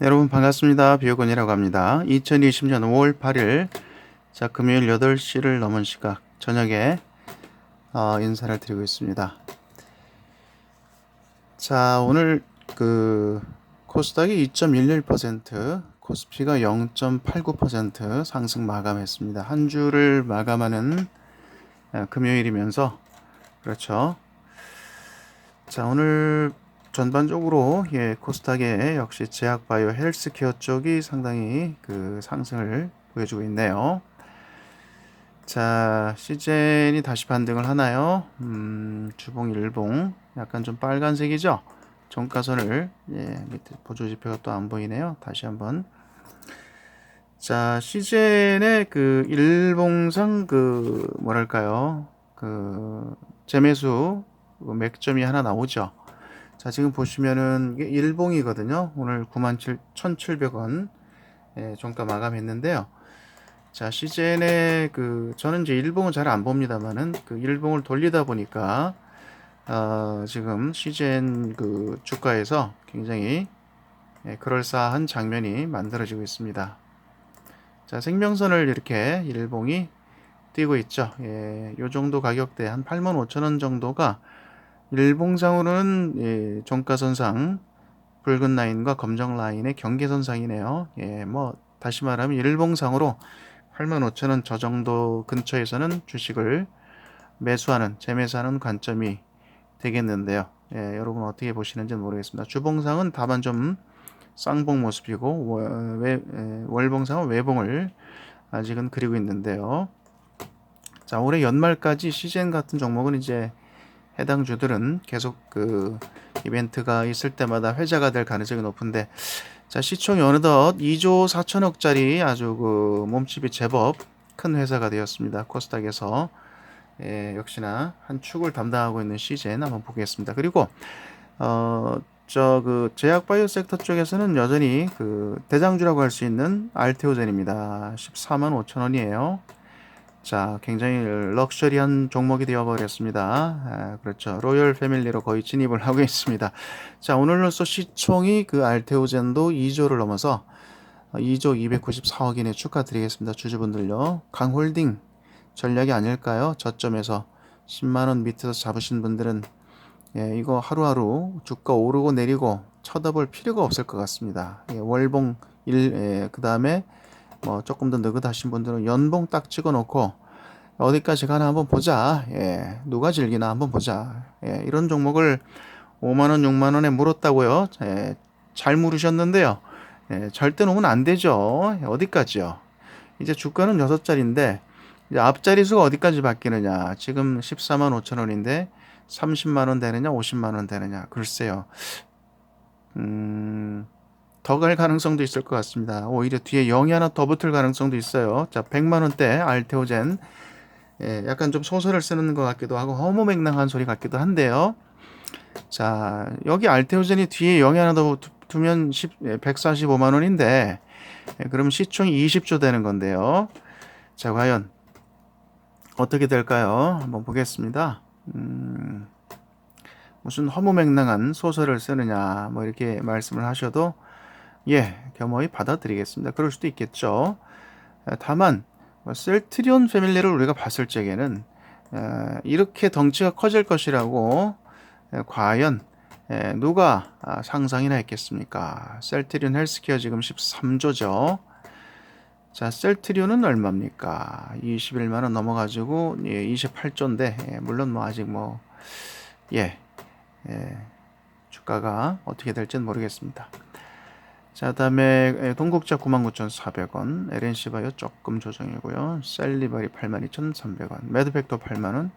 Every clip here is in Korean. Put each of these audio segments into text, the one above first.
네, 여러분 반갑습니다. 비오건이라고 합니다. 2020년 5월 8일 자 금요일 8시를 넘은 시각 저녁에 어, 인사를 드리고 있습니다. 자 오늘 그 코스닥이 2.11% 코스피가 0.89% 상승 마감했습니다. 한 주를 마감하는 어, 금요일이면서 그렇죠. 자 오늘 전반적으로 예, 코스닥의 역시 제약 바이오 헬스케어 쪽이 상당히 그 상승을 보여주고 있네요. 자, 시젠이 다시 반등을 하나요? 음, 주봉 일봉 약간 좀 빨간색이죠? 종가선을 예, 밑에 보조 지표가 또 안 보이네요. 다시 한번 자, 시젠의 그 일봉상 그 뭐랄까요? 그 재매수 그 맥점이 하나 나오죠. 자, 지금 보시면은 이게 일봉이거든요. 오늘 97,700원 예, 종가 마감했는데요. 자, 시젠의 그 저는 이제 일봉은 잘 안 봅니다만은 그 일봉을 돌리다 보니까 어, 지금 시젠 그 주가에서 굉장히 예, 그럴싸한 장면이 만들어지고 있습니다. 자, 생명선을 이렇게 일봉이 뛰고 있죠. 예, 요 정도 가격대 한 85,000원 정도가 일봉상으로는 예, 종가선상 붉은 라인과 검정 라인의 경계선상이네요. 예, 뭐 다시 말하면 일봉상으로 85,000원 저 정도 근처에서는 주식을 매수하는 재매수하는 관점이 되겠는데요. 예, 여러분 어떻게 보시는지 모르겠습니다. 주봉상은 다만 좀 쌍봉 모습이고 월, 외, 월봉상은 외봉을 아직은 그리고 있는데요. 자 올해 연말까지 시젠 같은 종목은 이제 해당 주들은 계속 그 이벤트가 있을 때마다 회자가 될 가능성이 높은데 자 시총이 어느덧 2조 4천억짜리 아주 그 몸집이 제법 큰 회사가 되었습니다. 코스닥에서 예, 역시나 한 축을 담당하고 있는 시젠 한번 보겠습니다. 그리고 어 저 그 제약 바이오 섹터 쪽에서는 여전히 그 대장주라고 할 수 있는 알테오젠입니다. 14만 5천 원이에요. 자, 굉장히 럭셔리한 종목이 되어버렸습니다. 아, 그렇죠. 로열 패밀리로 거의 진입을 하고 있습니다. 자, 오늘로써 시총이 그 알테오젠도 2조를 넘어서 2조 294억이네 축하드리겠습니다. 주주분들요. 강홀딩 전략이 아닐까요? 저점에서 10만원 밑에서 잡으신 분들은 예, 이거 하루하루 주가 오르고 내리고 쳐다볼 필요가 없을 것 같습니다. 예, 월봉 1, 예, 그 다음에 뭐 조금 더 느긋하신 분들은 연봉 딱 찍어 놓고 어디까지 가나 한번 보자. 예. 누가 즐기나 한번 보자. 예. 이런 종목을 5만 원, 6만 원에 물었다고요. 예. 잘 물으셨는데요. 예. 절대 놓으면 안 되죠. 예, 어디까지요? 이제 주가는 6자리인데 이제 앞자리 수가 어디까지 바뀌느냐. 지금 14만 5천 원인데 30만 원 되느냐, 50만 원 되느냐. 글쎄요. 음, 더 갈 가능성도 있을 것 같습니다. 오히려 뒤에 0이 하나 더 붙을 가능성도 있어요. 자, 100만 원대 알테오젠. 예, 약간 좀 소설을 쓰는 것 같기도 하고 허무맹랑한 소리 같기도 한데요. 자, 여기 알테오젠이 뒤에 0이 하나 더 두면 10, 145만 원인데 예, 그럼 시총이 20조 되는 건데요. 자, 과연 어떻게 될까요? 한번 보겠습니다. 음, 무슨 허무맹랑한 소설을 쓰느냐 뭐 이렇게 말씀을 하셔도 예, 겸허히 받아들이겠습니다. 그럴 수도 있겠죠. 다만 뭐 셀트리온 패밀리를 우리가 봤을 적에는 이렇게 덩치가 커질 것이라고 과연 누가 아, 상상이나 했겠습니까? 셀트리온 헬스케어 지금 13조죠. 자, 셀트리온은 얼마입니까? 21만 원 넘어가지고 28조인데 예, 물론 뭐 아직 뭐 예, 예, 주가가 어떻게 될지는 모르겠습니다. 자, 다음에 동국자 99,400원, LNC 바이오 조금 조정이고요. 셀리바리 82,300원, 매드팩도 8만원.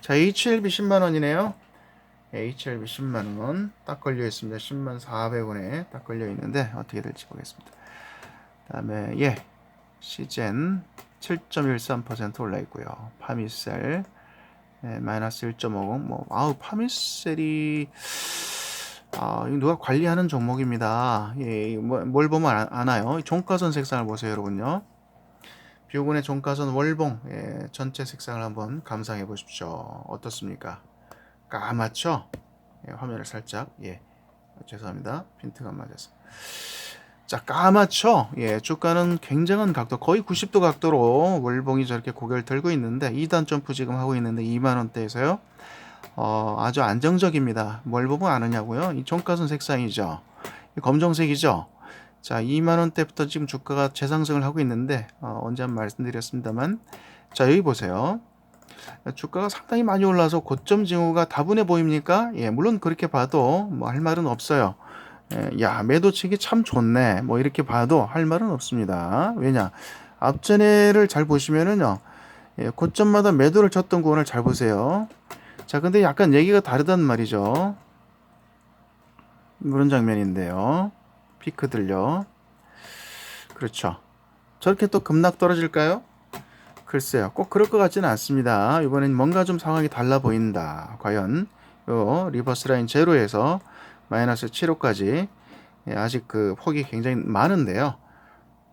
자, HLB 10만원이네요. HLB 10만원 딱 걸려 있습니다. 10만 400원에 딱 걸려 있는데 어떻게 될지 보겠습니다. 다음에 예, 시젠 7.13% 올라 있고요. 파미셀 예, 마이너스 1.50. 뭐 아우 파미셀이 아, 이거 누가 관리하는 종목입니다. 예, 뭐, 뭘 보면 아나요? 종가선 색상을 보세요, 여러분요. 비오군의 종가선 월봉 예, 전체 색상을 한번 감상해 보십시오. 어떻습니까? 까맣죠? 예, 화면을 살짝 예, 죄송합니다. 핀트가 안 맞아서. 자, 까맣죠? 예, 주가는 굉장한 각도, 거의 90도 각도로 월봉이 저렇게 고개를 들고 있는데 2단 점프 지금 하고 있는데 2만 원대에서요. 어, 아주 안정적입니다. 뭘 보면 아느냐고요? 이 종가선 색상이죠. 이 검정색이죠. 자, 2만 원대부터 지금 주가가 재상승을 하고 있는데 어, 언제 한번 말씀드렸습니다만 자, 여기 보세요. 주가가 상당히 많이 올라서 고점 징후가 다분해 보입니까? 예, 물론 그렇게 봐도 뭐 할 말은 없어요. 예, 야, 매도치기 참 좋네. 뭐 이렇게 봐도 할 말은 없습니다. 왜냐? 앞전에를 잘 보시면은요. 예, 고점마다 매도를 쳤던 구간을 잘 보세요. 자, 근데 약간 얘기가 다르단 말이죠. 그런 장면인데요. 피크들요. 그렇죠. 저렇게 또 급락 떨어질까요? 글쎄요. 꼭 그럴 것 같지는 않습니다. 이번엔 뭔가 좀 상황이 달라 보인다. 과연 요 리버스 라인 제로에서 마이너스 7호까지 예, 아직 그 폭이 굉장히 많은데요.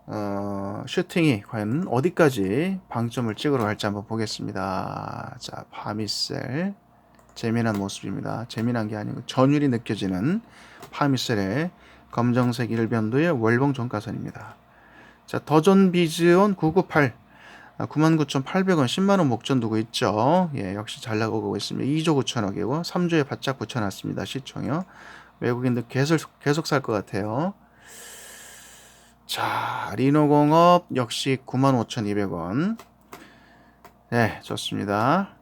어, 슈팅이 과연 어디까지 방점을 찍으러 갈지 한번 보겠습니다. 자, 파미셀 재미난 모습입니다. 재미난 게 아니고 전율이 느껴지는 파미셀의 검정색 일변도의 월봉 종가선입니다. 자, 더존 비즈온 998 99,800원 10만원 목전 두고 있죠. 예, 역시 잘 나가고 있습니다. 2조 9천억이고 3조에 바짝 붙여놨습니다. 시총이요. 외국인들 계속 계속 살 것 같아요. 자, 리노공업 역시 95,200원. 네, 좋습니다.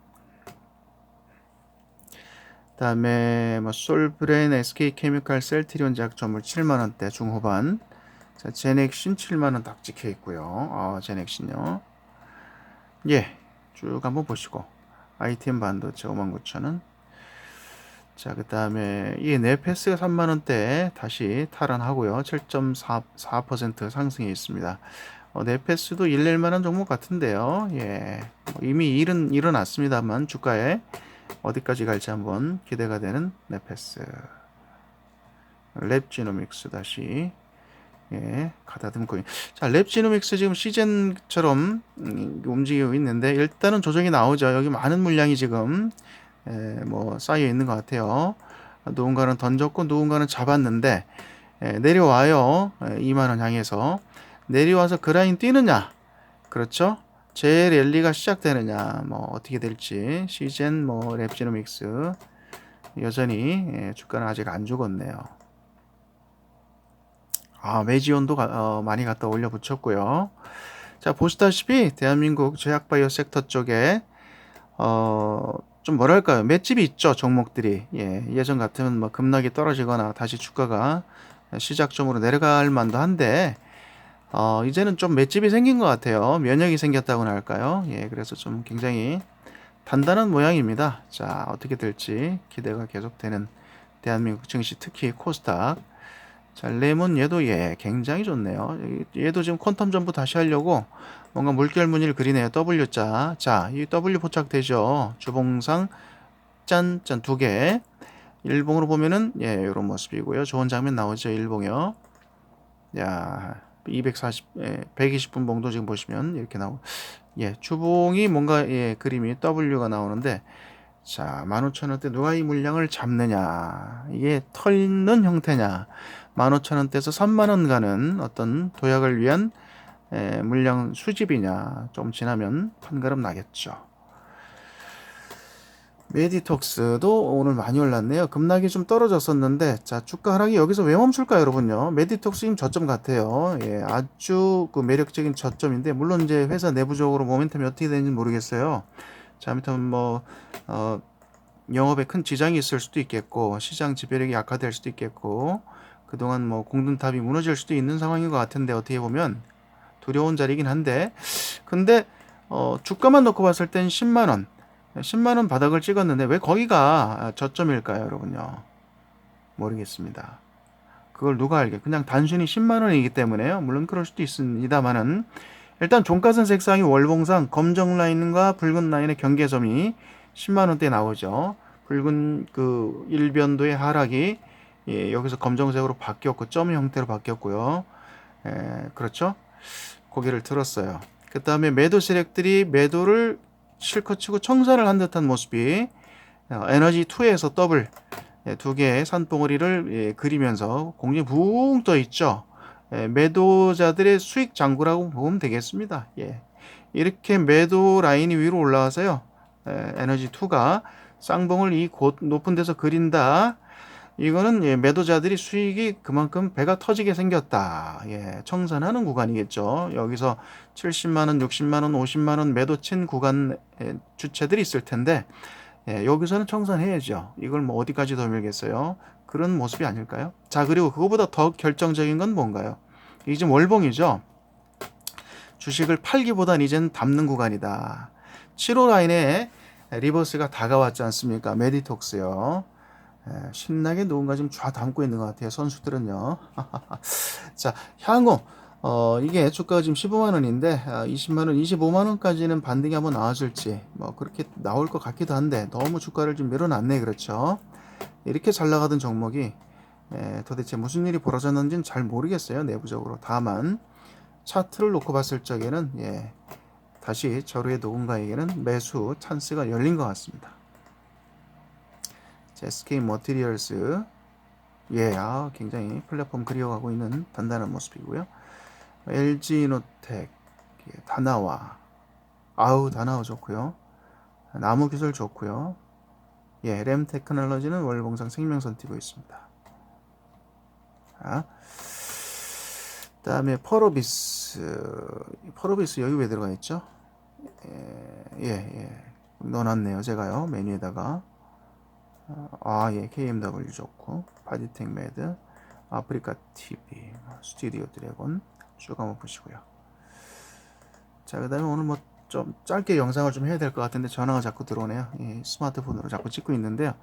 그다음에 뭐 솔브레인, SK케미칼, 셀트리온 제약 점을 7만 원대 중후반. 자, 제넥신 7만 원 딱 찍혀 있고요. 어, 제넥신요. 예, 쭉 한번 보시고 ITM 반도체 59,000원. 자, 그 다음에 이 네패스가 3만 원대 다시 탈환하고요. 7.4% 상승해 있습니다. 어, 네패스도 일낼만한 종목 같은데요. 예. 뭐 이미 일은 일어났습니다만 주가에 어디까지 갈지 한번 기대가 되는 네 패스. 랩지노믹스 다시 예, 가다듬고 자 랩지노믹스 지금 시즌처럼 음, 움직이고 있는데 일단은 조정이 나오죠. 여기 많은 물량이 지금 에, 뭐 쌓여 있는 것 같아요. 누군가는 던졌고 누군가는 잡았는데 에, 내려와요. 에, 2만 원 향해서 내려와서 그라인 뛰느냐? 그렇죠? 제 랠리가 시작되느냐? 뭐 어떻게 될지 시젠 뭐 랩지노믹스 여전히 예, 주가는 아직 안 죽었네요. 아, 매지온도 가, 어, 많이 갖다 올려 붙였고요. 자, 보시다시피 대한민국 제약바이오 섹터 쪽에 어, 좀 뭐랄까요? 맷집이 있죠, 종목들이. 예, 예전 같으면 뭐 급락이 떨어지거나 다시 주가가 시작점으로 내려갈 만도 한데 어, 이제는 좀 맷집이 생긴 것 같아요. 면역이 생겼다고나 할까요? 예, 그래서 좀 굉장히 단단한 모양입니다. 자, 어떻게 될지 기대가 계속되는 대한민국 증시, 특히 코스닥. 자, 레몬 얘도 예, 굉장히 좋네요. 얘도 지금 퀀텀 점프 다시 하려고 뭔가 물결 무늬를 그리네요. W자. 자, 이 W 포착되죠. 주봉상 짠, 짠 두 개. 일봉으로 보면은 예, 이런 모습이고요. 좋은 장면 나오죠. 일봉이요. 야, 240, 예, 120분 봉도 지금 보시면 이렇게 나오고. 예, 주봉이 뭔가 예, 그림이 W가 나오는데 자, 15,000원대 누가 이 물량을 잡느냐. 이게 털는 형태냐. 15,000원대에서 3만원 가는 어떤 도약을 위한 에, 물량 수집이냐 좀 지나면 판가름 나겠죠. 메디톡스도 오늘 많이 올랐네요. 급락이 좀 떨어졌었는데 자 주가 하락이 여기서 왜 멈출까요, 여러분요? 메디톡스 지금 저점 같아요. 예, 아주 그 매력적인 저점인데 물론 이제 회사 내부적으로 모멘텀이 어떻게 되는지 모르겠어요. 자, 아무튼 뭐 어, 영업에 큰 지장이 있을 수도 있겠고 시장 지배력이 약화될 수도 있겠고 그동안 뭐 공든탑이 무너질 수도 있는 상황인 것 같은데 어떻게 보면 두려운 자리긴 한데 근데 어, 주가만 놓고 봤을 땐 10만 원 10만 원 바닥을 찍었는데 왜 거기가 저점일까요 여러분요 모르겠습니다 그걸 누가 알게 그냥 단순히 10만 원이기 때문에요 물론 그럴 수도 있습니다만은 일단 종가선 색상이 월봉상 검정 라인과 붉은 라인의 경계점이 10만 원대 나오죠 붉은 그 일변도의 하락이 예, 여기서 검정색으로 바뀌었고 점 형태로 바뀌었고요. 예, 그렇죠? 고개를 들었어요. 그 다음에 매도 세력들이 매도를 실컷 치고 청산을 한 듯한 모습이 어, 에너지 2에서 더블 예, 두 개의 산봉우리를 예, 그리면서 공중에 붕 떠 있죠. 예, 매도자들의 수익 장구라고 보면 되겠습니다. 예. 이렇게 매도 라인이 위로 올라와서요. 예, 에너지 2가 쌍봉을 이곧 높은 데서 그린다. 이거는 예, 매도자들이 수익이 그만큼 배가 터지게 생겼다. 예, 청산하는 구간이겠죠. 여기서 70만 원, 60만 원, 50만 원 매도 친 구간 예, 주체들이 있을 텐데 예, 여기서는 청산해야죠. 이걸 뭐 어디까지 더 밀겠어요? 그런 모습이 아닐까요? 자, 그리고 그거보다 더 결정적인 건 뭔가요? 이게 지금 월봉이죠. 주식을 팔기보단 이젠 담는 구간이다. 7호 라인에 리버스가 다가왔지 않습니까? 메디톡스요. 예, 신나게 누군가 지금 좌 담고 있는 것 같아요. 선수들은요. 자, 향후 어, 이게 주가가 지금 15만 원인데 아, 20만 원, 25만 원까지는 반등이 한번 나와줄지 뭐 그렇게 나올 것 같기도 한데 너무 주가를 좀 밀어놨네 그렇죠. 이렇게 잘 나가던 종목이 에, 도대체 무슨 일이 벌어졌는지는 잘 모르겠어요 내부적으로. 다만 차트를 놓고 봤을 적에는 예, 다시 저루의 누군가에게는 매수 찬스가 열린 것 같습니다. 자, SK 머티리얼스 예, 아, 굉장히 플랫폼 그리어가고 있는 단단한 모습이고요. LG노텍, 예, 다나와, 아우 다나와 좋고요. 나무 기술 좋고요. 예, 램 테크놀로지는 월봉상 생명선 띄고 있습니다. 자, 그다음에 퍼로비스, 퍼로비스 여기 왜 들어가 있죠? 예, 예, 예. 넣어놨네요, 제가요 메뉴에다가. 아, 예, KMW 좋고, 바디텍 매드, 아프리카 TV, 스튜디오 드래곤 쭉 한번 보시고요. 자, 그 다음에 오늘 뭐 좀 짧게 영상을 좀 해야 될 것 같은데 전화가 자꾸 들어오네요. 예, 스마트폰으로 자꾸 찍고 있는데요.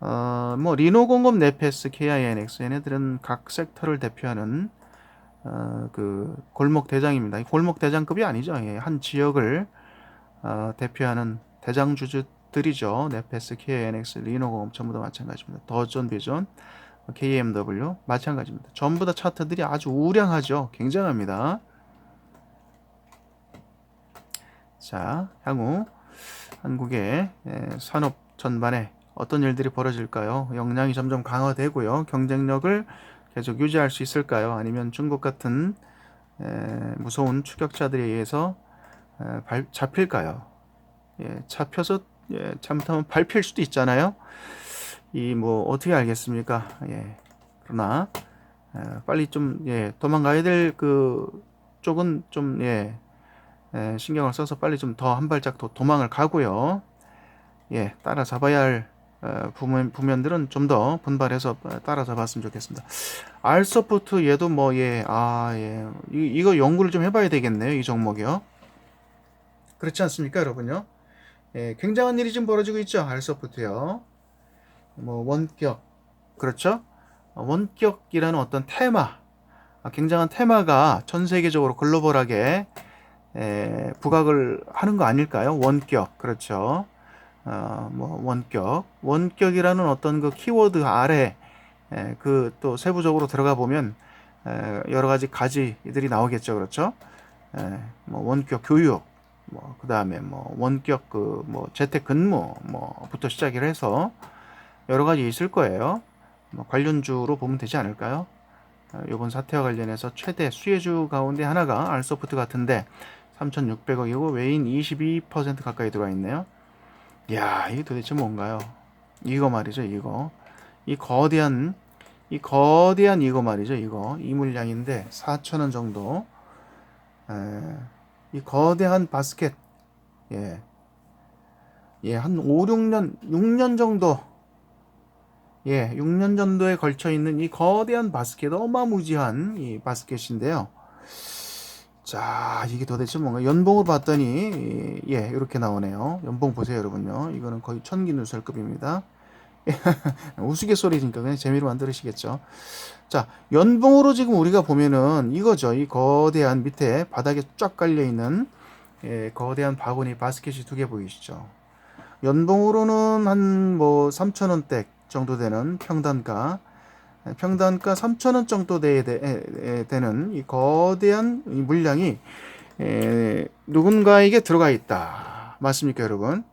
어, 뭐 리노공업, 네페스, KINX 얘네들은 각 섹터를 대표하는 어, 그 골목 대장입니다. 골목 대장급이 아니죠. 예, 한 지역을 어, 대표하는 대장주주 들이죠. 네페스, KINX, 리노공업 전부 다 마찬가지입니다. 더존, 비존, KMW 마찬가지입니다. 전부 다 차트들이 아주 우량하죠. 굉장합니다. 자, 향후 한국의 예, 산업 전반에 어떤 일들이 벌어질까요? 역량이 점점 강화되고요. 경쟁력을 계속 유지할 수 있을까요? 아니면 중국 같은 에, 무서운 추격자들에 의해서 에, 발, 잡힐까요? 예, 잡혀서 예, 잘못하면 밟힐 수도 있잖아요. 이 뭐 어떻게 알겠습니까? 예, 그러나 에, 빨리 좀 예, 도망가야 될 그 쪽은 좀 예, 에, 신경을 써서 빨리 좀 더 한 발짝 더 도망을 가고요. 예, 따라잡아야 할 어, 부면, 부면들은 좀 더 분발해서 따라잡았으면 좋겠습니다. 알서프트 얘도 뭐 예, 아 예, 이, 이거 연구를 좀 해봐야 되겠네요. 이 종목이요. 그렇지 않습니까, 여러분요? 예, 굉장한 일이 지금 벌어지고 있죠. 알서프트요. 뭐 원격, 그렇죠? 어, 원격이라는 어떤 테마, 아, 굉장한 테마가 전 세계적으로 글로벌하게 에, 부각을 하는 거 아닐까요? 원격, 그렇죠? 어, 뭐 원격, 원격이라는 어떤 그 키워드 아래 그 또 세부적으로 들어가 보면 에, 여러 가지 가지들이 나오겠죠, 그렇죠? 에, 뭐 원격 교육, 뭐 그다음에 뭐 원격 그 뭐 재택 근무 뭐부터 시작을 해서 여러 가지 있을 거예요. 뭐 관련주로 보면 되지 않을까요? 어, 이번 사태와 관련해서 최대 수혜주 가운데 하나가 알소프트 같은데 3,600억이고 외인 22% 가까이 들어와 있네요. 야, 이게 도대체 뭔가요? 이거 말이죠, 이거. 이 거대한, 이 거대한 이거 말이죠, 이거. 이 물량인데, 4천원 정도. 에, 이 거대한 바스켓. 예. 예, 한 5, 6년, 6년 정도. 예, 6년 정도에 걸쳐 있는 이 거대한 바스켓, 어마무지한 이 바스켓인데요. 자, 이게 도대체 뭔가 연봉을 봤더니 예, 이렇게 나오네요. 연봉 보세요, 여러분요. 이거는 거의 천기 누설급입니다. 우스갯소리니까 그냥 재미로 만들으시겠죠. 자, 연봉으로 지금 우리가 보면은 이거죠. 이 거대한 밑에 바닥에 쫙 깔려 있는 예, 거대한 바구니 바스켓이 두 개 보이시죠. 연봉으로는 한 뭐 3천 원대 정도 되는 평단가 평단가 3천원 정도 되, 되는 이 거대한 이 물량이 에, 누군가에게 들어가 있다. 맞습니까, 여러분?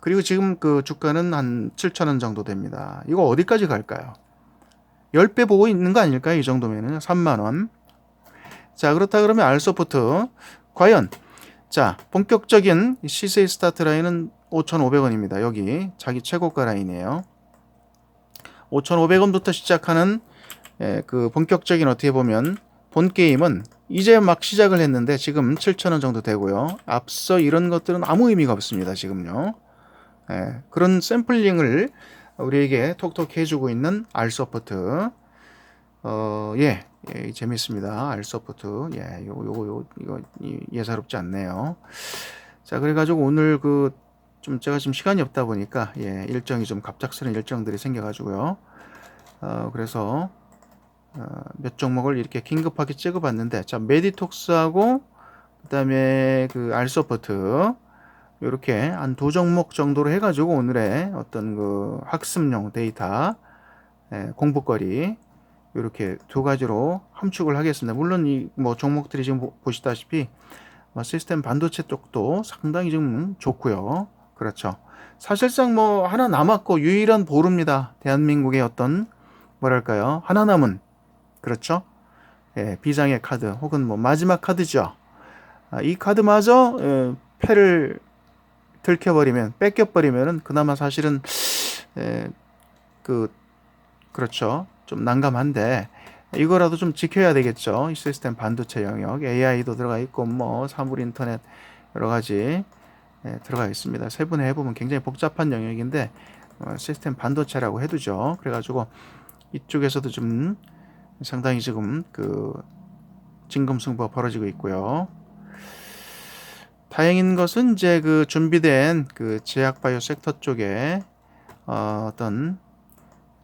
그리고 지금 그 주가는 한 7천원 정도 됩니다. 이거 어디까지 갈까요? 10배 보고 있는 거 아닐까요? 이 정도면은 3만 원. 자, 그렇다 그러면 알소프트 과연 자, 본격적인 시세의 스타트 라인은 5,500원입니다. 여기 자기 최고가 라인이에요. 5,500원부터 시작하는 예, 그 본격적인 어떻게 보면 본 게임은 이제 막 시작을 했는데 지금 7,000원 정도 되고요. 앞서 이런 것들은 아무 의미가 없습니다. 지금요. 예, 그런 샘플링을 우리에게 톡톡 해주고 있는 알소프트. 어, 예, 예, 재밌습니다. 알소프트. 예, 요거, 요거, 요, 이거 이- 예사롭지 않네요. 자, 그래가지고 오늘 그, 좀 제가 지금 시간이 없다 보니까, 예, 일정이 좀 갑작스러운 일정들이 생겨가지고요. 어, 그래서, 어, 몇 종목을 이렇게 긴급하게 찍어봤는데, 자, 메디톡스하고, 그 다음에 그 알소프트, 요렇게 한 두 종목 정도로 해가지고 오늘의 어떤 그 학습용 데이터, 예, 공부거리, 이렇게 두 가지로 함축을 하겠습니다. 물론 이 뭐 종목들이 지금 보- 보시다시피 뭐 시스템 반도체 쪽도 상당히 지금 좋고요. 그렇죠. 사실상 뭐 하나 남았고 유일한 보루입니다. 대한민국의 어떤 뭐랄까요 하나 남은 그렇죠. 예, 비장의 카드 혹은 뭐 마지막 카드죠. 아, 이 카드마저 예, 패를 들켜버리면 뺏겨버리면은 그나마 사실은 예, 그 그렇죠. 좀 난감한데 이거라도 좀 지켜야 되겠죠. 이 시스템 반도체 영역, AI도 들어가 있고 뭐 사물 인터넷 여러 가지 예, 들어가 있습니다. 세분해 보면 굉장히 복잡한 영역인데 어, 시스템 반도체라고 해두죠. 그래가지고 이쪽에서도 좀 상당히 지금 그 진검승부가 벌어지고 있고요. 다행인 것은 이제 그 준비된 그 제약 바이오 섹터 쪽에 어, 어떤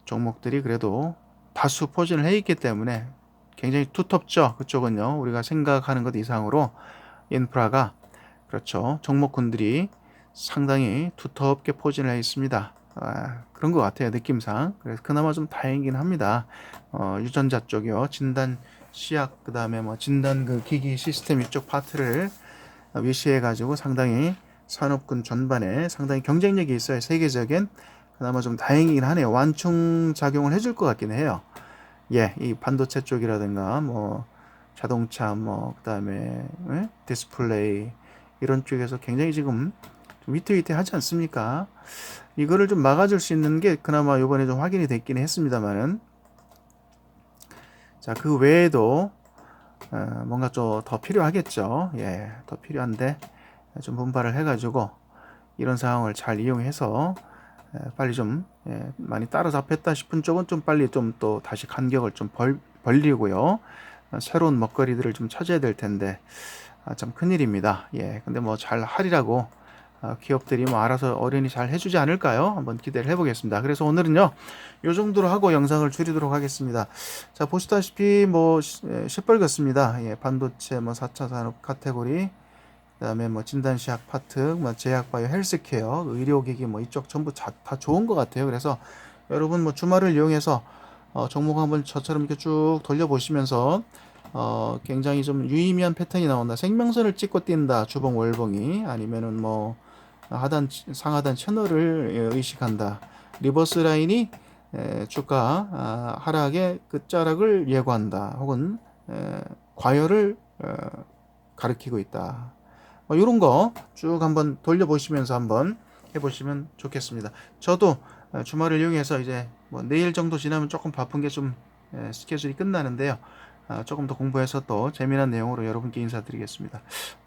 종목들이 그래도 다수 포진을 해 있기 때문에 굉장히 두텁죠. 그쪽은요. 우리가 생각하는 것 이상으로 인프라가 그렇죠. 종목군들이 상당히 두텁게 포진을 해 있습니다. 아, 그런 것 같아요. 느낌상. 그래서 그나마 좀 다행이긴 합니다. 어, 유전자 쪽이요. 진단 시약 그다음에 뭐 진단 그 기기 시스템 이쪽 파트를 위시해 가지고 상당히 산업군 전반에 상당히 경쟁력이 있어요. 세계적인 그나마 좀 다행이긴 하네요. 완충 작용을 해줄 것 같긴 해요. 예, 이 반도체 쪽이라든가 뭐 자동차 뭐 그다음에 예? 디스플레이 이런 쪽에서 굉장히 지금 좀 위태위태하지 않습니까? 이거를 좀 막아줄 수 있는 게 그나마 이번에 좀 확인이 됐긴 했습니다만은 자 그 외에도 어, 뭔가 좀 더 필요하겠죠. 예, 더 필요한데 좀 분발을 해가지고 이런 상황을 잘 이용해서 예, 빨리 좀 예, 많이 따라잡혔다 싶은 쪽은 좀 빨리 좀 또 다시 간격을 좀 벌, 벌리고요. 어, 새로운 먹거리들을 좀 찾아야 될 텐데 아, 참 큰일입니다. 예, 근데 뭐 잘 하리라고 어, 기업들이 뭐 알아서 어련히 잘 해주지 않을까요? 한번 기대를 해보겠습니다. 그래서 오늘은요, 요 정도로 하고 영상을 줄이도록 하겠습니다. 자, 보시다시피 뭐 시- 예, 시뻘겋습니다. 예, 반도체 뭐 4차 산업 카테고리, 그 다음에 뭐 진단시약 파트, 뭐 제약바이오 헬스케어, 의료기기 뭐 이쪽 전부 다, 다 좋은 것 같아요. 그래서 여러분 뭐 주말을 이용해서 어, 종목 한번 저처럼 이렇게 쭉 돌려보시면서 어, 굉장히 좀 유의미한 패턴이 나온다. 생명선을 찍고 뛴다. 주봉 월봉이 아니면은 뭐 하단 상하단 채널을 예, 의식한다. 리버스 라인이 에, 주가 아, 하락의 끝자락을 예고한다. 혹은 에, 과열을 어, 가리키고 있다. 뭐 이런 거 쭉 한번 돌려보시면서 한번 해보시면 좋겠습니다. 저도 어, 주말을 이용해서 이제 뭐 내일 정도 지나면 조금 바쁜 게 좀 스케줄이 끝나는데요. 아, 조금 더 공부해서 또 재미난 내용으로 여러분께 인사드리겠습니다.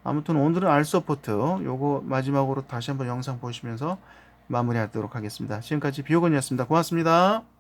아무튼 오늘은 알서포트 요거 마지막으로 다시 한번 영상 보시면서 마무리하도록 하겠습니다. 지금까지 비오건이었습니다. 고맙습니다.